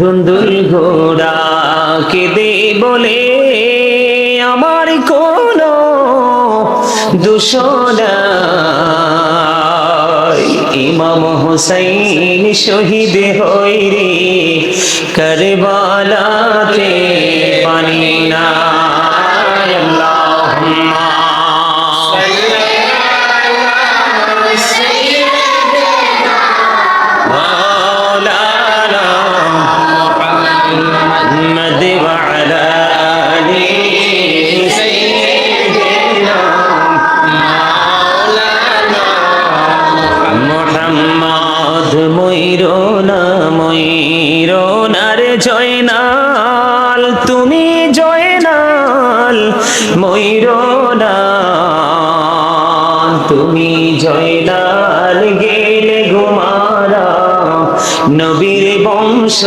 বন্ধুর ঘোড়া কেঁদে বলে, আমার কোন দূষণ ইমাম হোসাইন শহীদ হই রে, করবালাতে পানি না। মোহাম্মদ ময়ূরনা ময়ূরনার জয়নাল তুমি জয়নাল ময়ূরনা তুমি জয়নাল গেলে ঘুমারা নবীর বংশ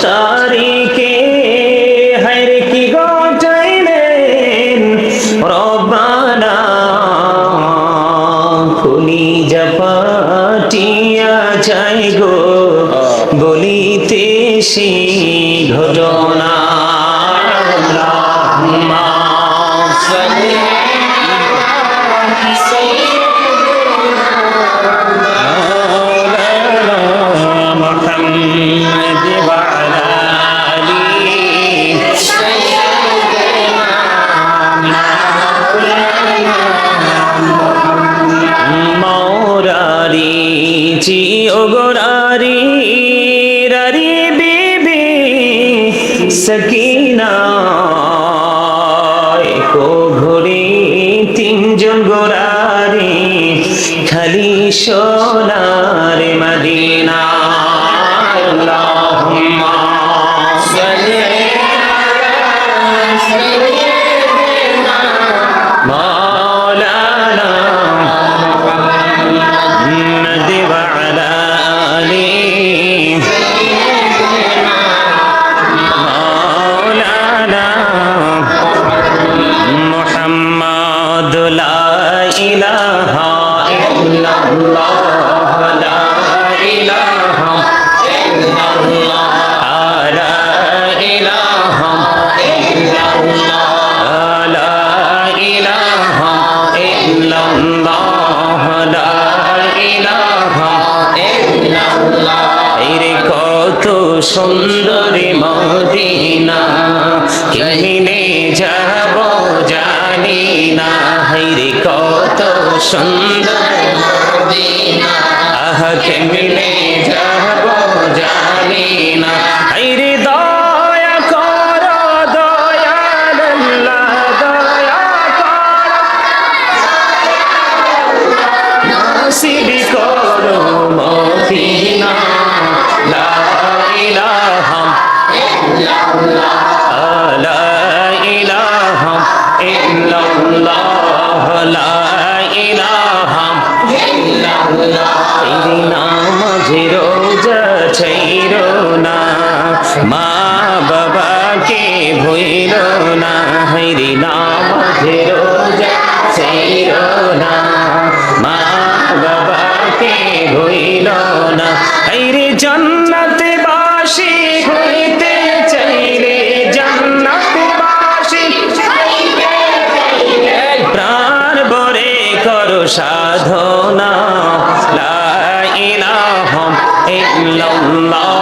তারিখে হার কি গটাইলেন রব্বানা খুনি জাপাটিয়া যাই গো। বলিতে সেই ঘটনা চি ওগরারি রারি বিবি সকিনা ঘড়ি তিনজন গোরারি খালি সোনার মদিনা ইলাহা ইল্লাল্লাহ লা ইলাহা ইল্লাল্লাহ। লা ইলাহা ইল্লাল্লাহ। লা ইলাহা ইল্লাল্লাহ লা ইলাহা ইল্লাল্লাহ এরে কত সুন্দরী মদিনা। কেমনে যাব জানি না। রে সুন্দর মদিনা আহ কেমনে যাব জানি না। মা বাবাকে ভুইল না, হাইরি নামাজে রোজা ছাইরো না। মা বাবাকে ভুইল না, হাইরে জান্নাতে বাসি হইতে চাইলে জান্নাতে বাসি প্রাণ বরে করো সাধনা। লা ইলাহা ইল্লাল্লাহ।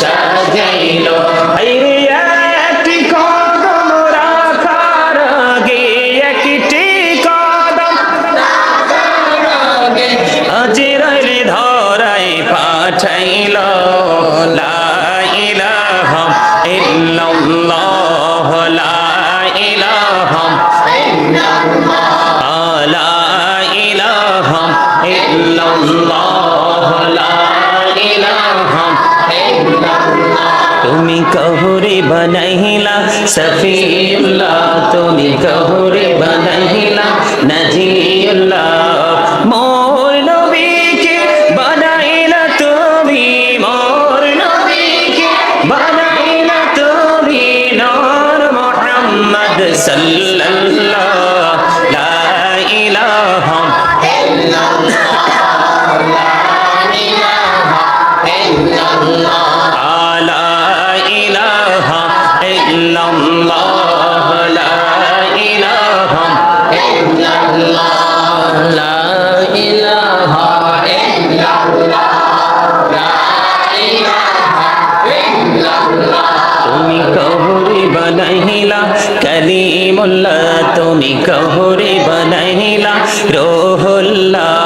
সাজাইল। সফিউল্লাহ তুমি কলিমুল্লাহ তুমি কহরে বনাইলা রোহুল্লাহ।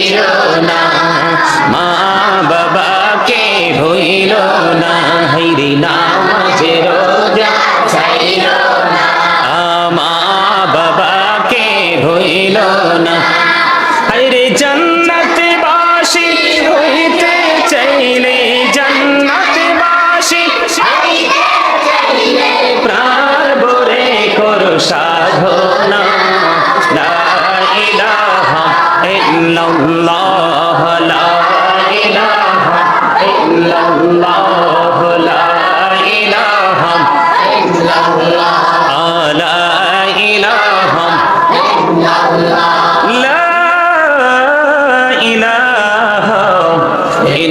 ছাইর না মা বাবাকে ভইল না হাইরে নামাজি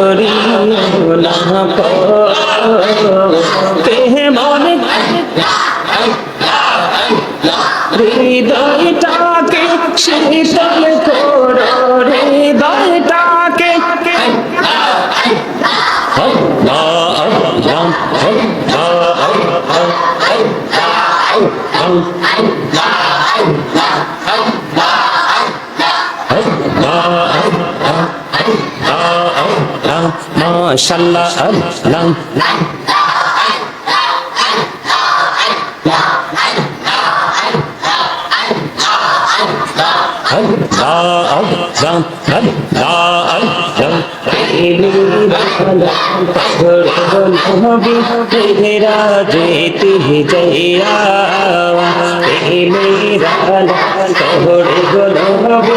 করি না পেহে মনে হৃদয়টাকে শীতল করো হৃদয়টাকে মাশাল্লাহ আল্লাহ मेरा जेत जया मेरा तोड़ गोलबी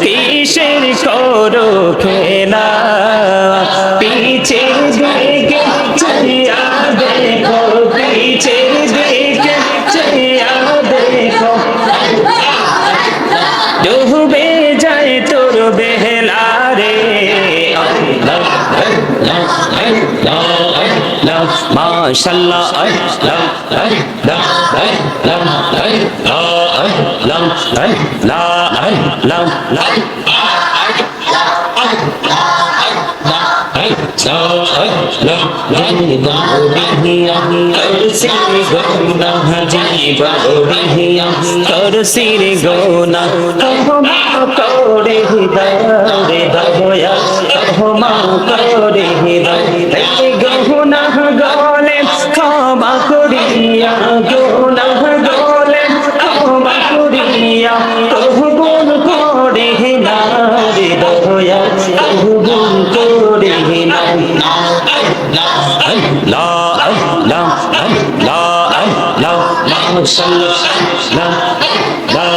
কিসের করো খেলা পিছে দিকে চিয়া দেখো পিছে দিকে চিয়া দেখো ডুবে যায় তোর বেহলা রে মাশাল্লাহ đâm đấy, lâm, đấy ờ ấy, lâm, đấy la đấy, lâm, đấy. Sao ấy lâm lâm vào đi hiang ở xin go nào hà chi vào đi hiang ở xin go nào không mau cầu đi đâu đi đâu ya không mau cầu đi đâu đi go nào go করিয়া গোনা গলে ক্ষমা করিয়া কহগুন করে না রে দয়া কহগুন করে না। লা লা লা লা মাশাল্লাহ লা লা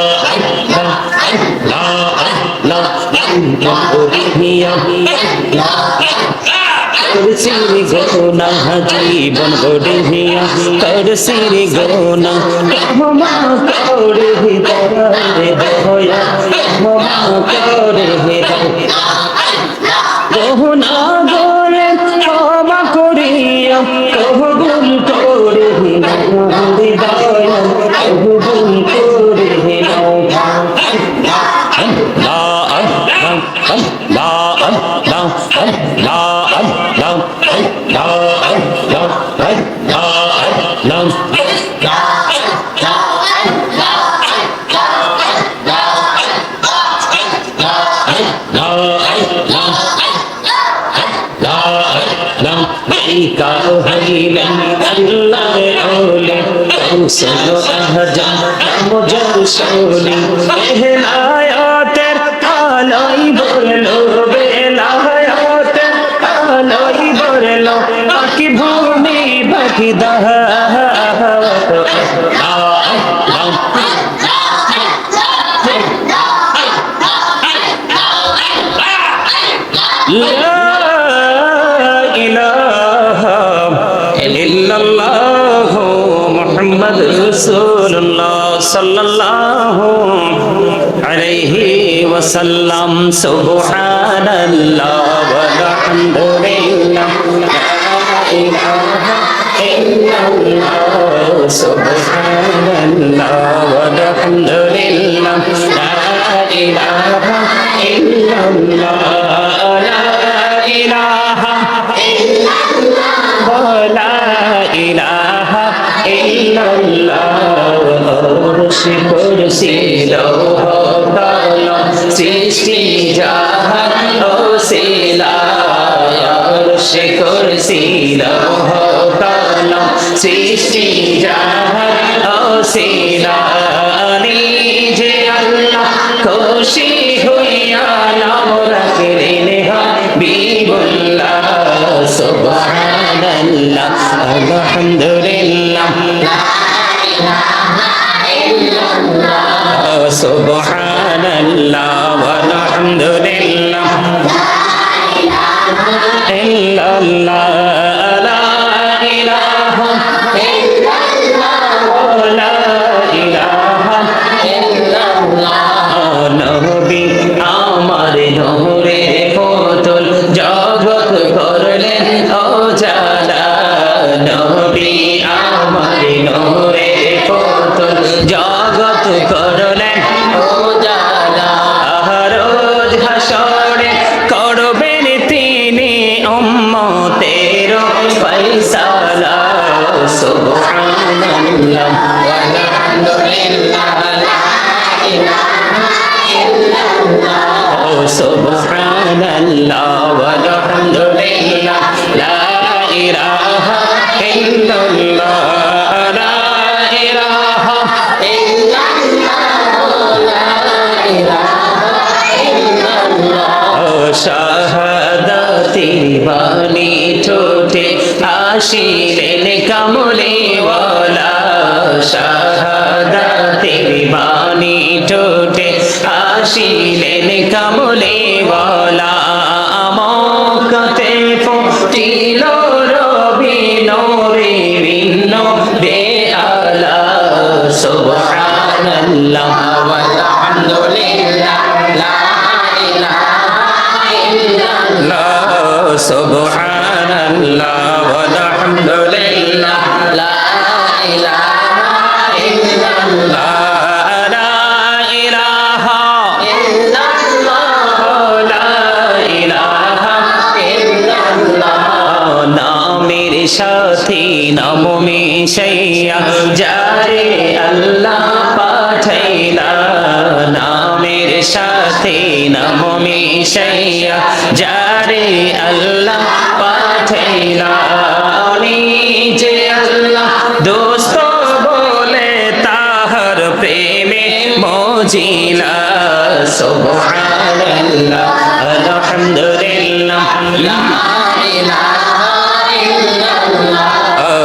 লা লা লা লা করসির গোনা জীবন গড়িয়া করসির গোনা ক্ষমা করে হৃদয় দয়া, ক্ষমা করে হৃদয় গহনা কারও হইলেন আল্লাহ ওলে কৌশল আহজান নাম জরসলি বেলায়াতের আলোই বলল বেলায়াতের আলোই বলল বাকি ভূমি বাকি দাহ وسلم سبحان الله والحمد لله لا إله إلا الله سبحان الله والحمد لله لا إله إلا الله لا إله إلا الله لا إله إلا الله أرش كرسي لوح قلم সৃষ্টি জাহান কুরসি লৌহ কলম সৃষ্টি জাহান ও শিলা নিজে আল্লাহ খুশি হইয়া নাম রাখলেন হাবিবুল্লাহ সুবহানাল্লাহ সুবহানাল্লাহ ওয়া আলহামদুলিল্লাহ লা ইলাহা ইল্লাল্লাহ সুবহানাল্লাহ ওয়া আলহামদুলিল্লাহ লা ইলাহা ইল্লাল্লাহ লা ইলাহা ইল্লাল্লাহ লা ইলাহা ইল্লাল্লাহ শাহাদাতি বাণী আসিলেন কামলে বলা শাহাদাতি বাণী ঠোঁটে। আসিলেন কামলে ওয়ালা সাথে নাম মিশাইয়া যারে আল্লাহ পাঠাইলা, নামের সাথে নাম মিশাইয়া যারে আল্লাহ পাঠাইলা আল্লাহ দোস্ত বলে তাহার সুবহানাল্লাহ, আলহামদুলিল্লাহ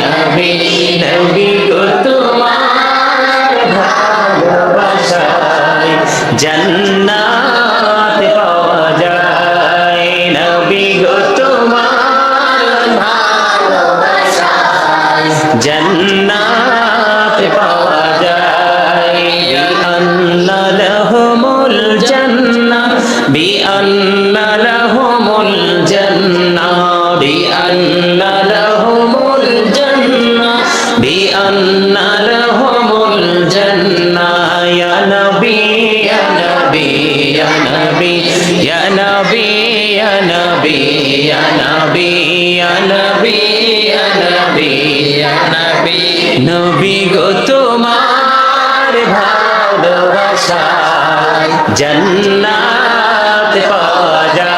নবী নবী গো তোমার জান্নাত নবী নবী নবী নবী গো জান্নাত পাওয়া যায়।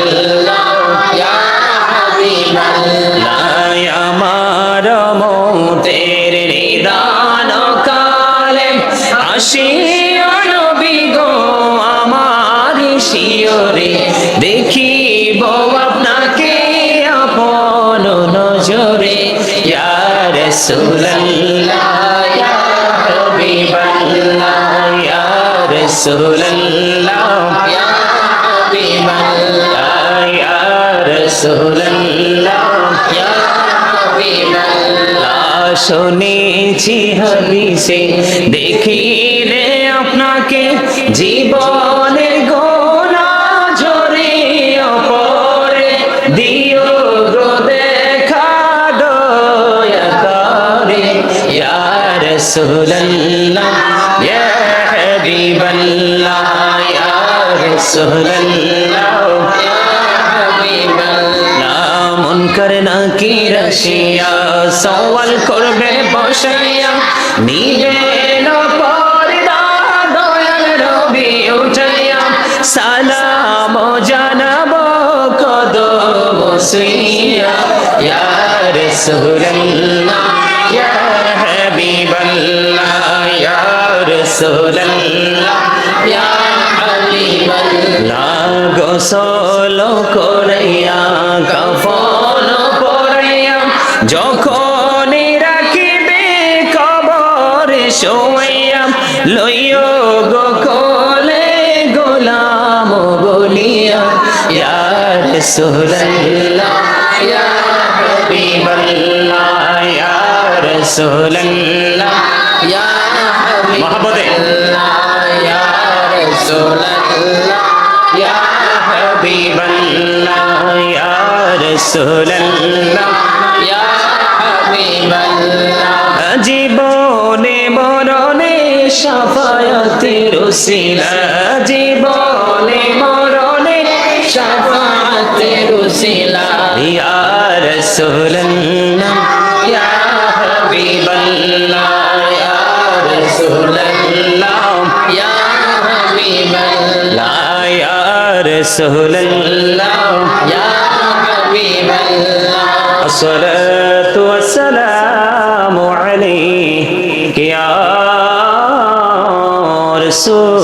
রাসূলুল্লাহ ইয়া হাবিবাল্লাহ ইয়া রাসূলুল্লাহ ইয়া হাবিবাল্লাহ ইয়া রাসূলুল্লাহ ইয়া হাবিবাল্লাহ শুনেছি হাদিসে, দেখিলে আপনাকে জীবনের রাসূলুল্লাহ ইয়া হাবিবাল্লাহ ইয়া রাসূলুল্লাহ ইয়া হাবিবাল্লাহ মন করে না কি রসিয়া সওয়াল করবে বসাইয়া উঠাইয়া, সালাম জানাব কদম সুইয়া ইয়া রাসূলুল্লাহ, ইয়া ইয়া হাবিবাল্লাহ, গোসল করাইয়া কফন পরাইয়া যখন রাখিবে কবর শোয়াইয়া লইয় গো কোলে গোলাম বলিয়া, ইয়া রাসূলুল্লাহ, ইয়া হাবিবাল্লাহ, ইয়া ইয়া হাবিবাল্লাহ জীবনে মরণে সাফায়াতের উসিলা জীবনে মরণে শাফাআতের উসিলা। ইয়া রাসূলুল্লাহ ইয়া رسول اللہ یا حبیب اللہ یا رسول اللہ یا حبیب اللہ الصلاة والسلام علیہ یا رسول